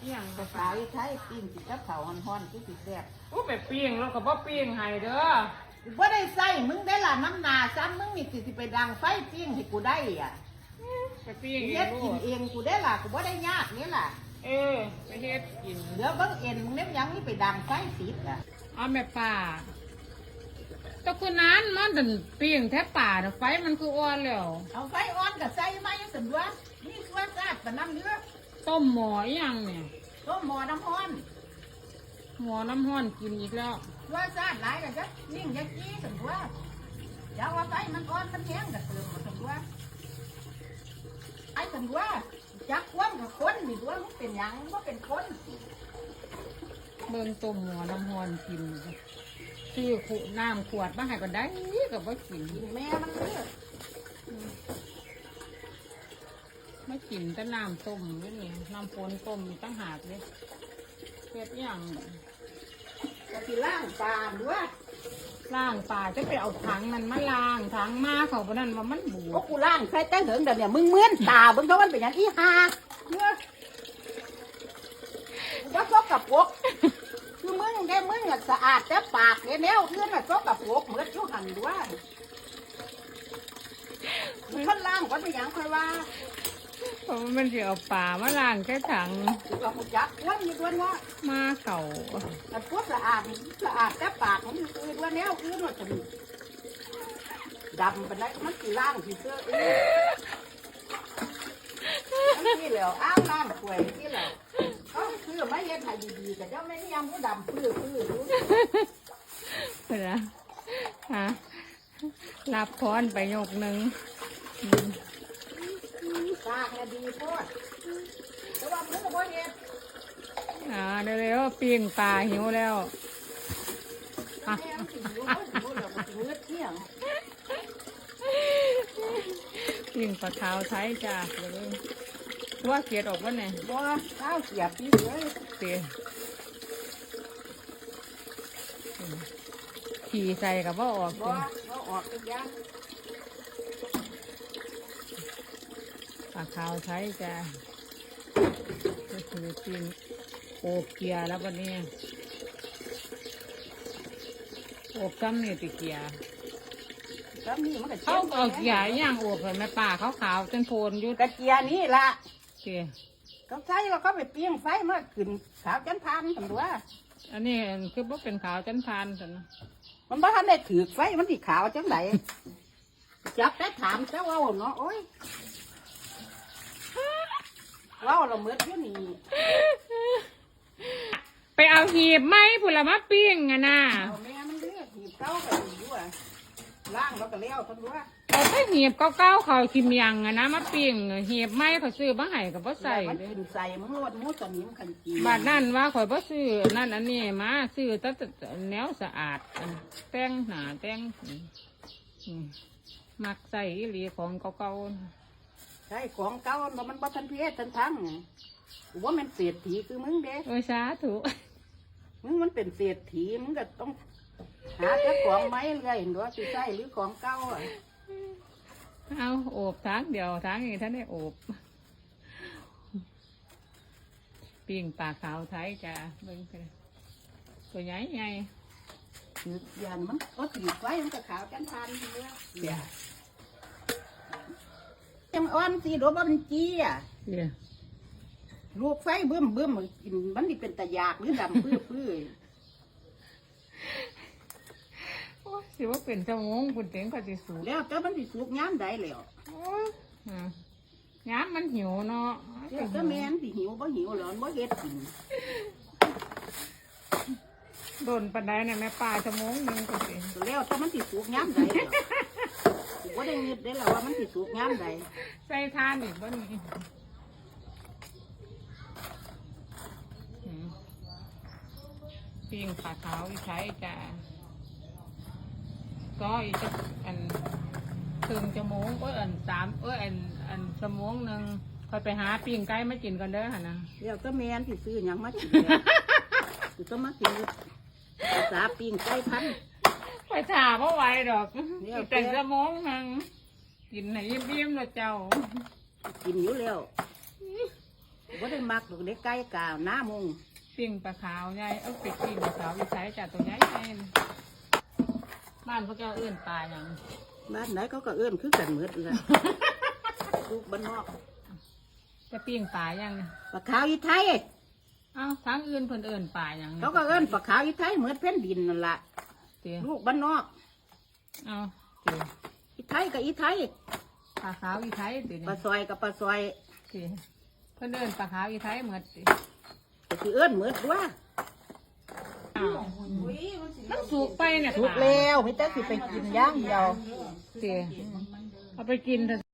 เอี่ยงภาษาอีไทยปิ้งสิกับข้าวฮ้อนๆคือสิแซ่บอู้ไปปิ้งแล้วก็บ่ปิ้งให้เด้อบ่ได้ใส่มึงได้ล่ะน้ำหนาซ้ำมึงมีสิสิไปดังไฟปิ้งให้กูได้อะไปปิ้งเอเฮ็ดงลูกินกเองกูได้ล่ะกูบ่ได้ยากนี่ล่ะเออไปเฮ็ดกินเดี๋ยวเบิ่งเอ็นมึงเน็บยังนี่ไปดังไฟติดอะเอาแม่ป่าแต่คือนั้นมันดันปิ้งแทบป่าน่ะไฟมันคืออ่อนแล้ว เอาไฟอ่อนก็ใส่ไม้สันว่านี่ส่วนซาดปะน้ำเลือด ต้มหมออีหยังเนี่ยต้มหม้อน้ำร้อนหมอน้ำห้อนกินอีกแล้วส่วนซาดหลายก็จะนิ่งจะกี้สันว่าอย่าว่าไฟมันอ่อนมันแห้งก็เติมมาสันว่าไอ้สันว่าจักควนกับคนนี่ด้วยมันเป็นหยังมันบ่เป็นคนเบิ่งต้มหมอน้ำห้อนกินซื้อขวดน้ำขวดมาให้ก็ได้ก็บ่กินกินแม่มันเลือด ไม่กินแต่น้ำต้มนี่นี่น้ำปนต้มตั้งหากเลยเฮ็ดอีหยังก็สิล่างปลาด้วยล้างป่าจะไปเอาถังมันมาล้างถังมาเขาบนั่นว่ามันบูโอ้ดกูล่างใส่แต่เหิงเดี๋ยวเนี่ยมึงเมือนตาเบิ่งเขามันเป็นอย่างอีหาเมื่อกูว่าซกกับปรกคือมึงได้มึงสะอาดแต่ปากเนี่ยแนวเพื่อนอะซกกับปรกเหมือนชูหันด้วยมึงคนล่างก็เป็นอย่างคอยว่า เพราะว่ามันจะเอาป่ามาล้างแค่ถังกูกับกูจักวันมีด้วยว่ามาเก่าแต่พวกสะอาดนี่สะอาดแต่ปากมันคือว่าแนวคือว่าจะมีดำไปไหนมันสีล่างสีเสื้อเองอันนี่แหล้วอ้าวล่างป่วยที่แหล้วเขาคือไม่เย็นให้ดีๆแต่เจ้าไม่ยำผู้ดำพื้อพื้อรู้เพื่อฮะรับพรไปยกหนึ่งอืมปา กเนี่ยดีโพดแต่ว่ามือบ่เย็นอ่าเร็วๆปิ้งปลาหิวแล้วอะแม่มันสิรู้ว่าสิรู้แล้วมันสิมืดเที่ยงปิ้งปลาขาวไทยจ้าเดี๋ยวเลยว่าเกลียดออกวะเนี่ยบ่ข้าวเสียบปีเลยเตี๋ยขี่ใส่กับว่าออกบ่จ้ะบ่ออกอีกอย่าง ปลาขาวไทยจ้าก็คือปิ้งโอบเกียร์แล้ววันนี้โอบซ้ำนี่ติเกียร์แล้วนี่มันก็เขาเอาเกียร์ย่างโอบเลยแม่ป่าขาวขาวๆจนโพนอยุดกระเจียนี่ล่ะเตี๋ยเขาใช้ว่าเขาไปเปรี้ยงไฟมาขึ้นขาวจันทานทำด้วยอันนี้คือว่าเป็นขาวจันทานสันนะมันบ่ทันได้ถือไฟมันสีขาวจังไหนจับได้ถามเจ้าว่าเนาะโอ้ยเว่าเราเมื่อที่นี่ไปเอาหีบไม้ผุละมาปิ้งอะนะเอาแม่มันเลือกหีบเก้าไปด้วยล่างแล้วก็เลี้ยวทั้งด้วยเอาไปหีบเก้าๆเขาคิมยังอะนะมาปิ้งหีบไม้เขาซื้อมาให้กับพ่ใส่มันเลยขึ้นใส่มันรวดมูสนิมขันจีบาดนั่นว่าข่อยบ่ซื้อนั่นอันนี้มาซื้อแต่แต่แนวสะอาดอันแต่งหนาแต่งอืมมักใส่อีหลีของเก่า ใช่ของเก่ามันมันบ่ทันเพียทันทั้งไงกูว่ามันเศรษฐีคือมึงเด้ๆโอ้ยสาธุมึงมันเป็นเศรษฐีมึงก็ต้องหาแต่ของไม้เรื่อยเห็นว่าสิใช่หรือของเก่าอะเอาโอบทางเดียวทางนี้ท่านได้โอบปิ้งปลาขาวไทยจ้าเบิ่งไปเลยตัวใหญ่ใหญ่ถือยันมันก็ถือไว้มันก็ขาวจันทานเรื่อยเดี๋ยว จังอ่อนสีโดบมันจี้อะเดี๋ยวลูกไฟเบิ่มเบิ่มกินมันนี่เป็นตะยากหรือดำพื้อพื้อโอ้ยสิว่าเป็นสมองคุณเต็งก็สิสูดแล้วแต่มันสิสุกย้ำใดแล้วโอ้ยอะย้ำมันหิวเนาะแล้วแต่แม่นสิหิวบ่หิวหรอนบ่เฮ็ดกินโดนปันไดเนี่ยแม่ป่าสมองหนึ่งก็สิแล้วแต่มันสิสุกย้ำใดแล้วกู บ่ได้นึกได้แล้วว่ามันสิสุกย้ำใดใส่ทานอีกบ่นี่อืมปิ้งปลาขาวอีใช้จ้ะก็อีกจะอันครึ่งชั่วโมงเอ้ยอันสามเอ้ยอันอันชั่วโมงหนึ่งคอยไปหาปิ้งไก่มากินกันเด้อหั่นนะแล้วแต่แม่นสิซื้อหยังมากินแล้วกูต้องมากินภาษาปิ้งไก่พันธุ์ ไปถามว่าไหวดอกเดี๋ยวแต่งสมองหังกินให้ยิ้มๆแล้วเจ้า กินอยู่แล้วบ่ได้มักดอกเด็กไก่กาวหน้ามุงปิ้งปลาขาวใหญ่เอาไปปิ้งปลาขาวอีสายจากตัวใหญ่ใหญ่บ้านพวกเจ้าเอื้อนปลาอย่างบ้านไหนเขาก็เอื้อนคือกันหมดละลูกบ้านนอกจะปิ้งปลาอย่างปลาขาวอีไทยเอ้าทางอื่นเพิ่นเอื้อนปลาอย่างเขาก็เอื้อนปลาขาวอีไทยเหมือนแผ่นดินนั่นละ เตี๋ยลูกบ้านนอกเอาเตี๋ยอีไทยกับอีไทยปลาขาวอีไทยเตี๋ยปลาซอยกับปลาซอยเตี๋ยเพิ่นเอื้อนปลาขาวอีไทยเหมือนติก็คือเอื้อนเหมือนว่าอ้าวมันสุกไปเนี่ยสุกแล้วไม่ต้องสิไปกินย่างเดียวเตี๋ยเอาไปกินเถอะ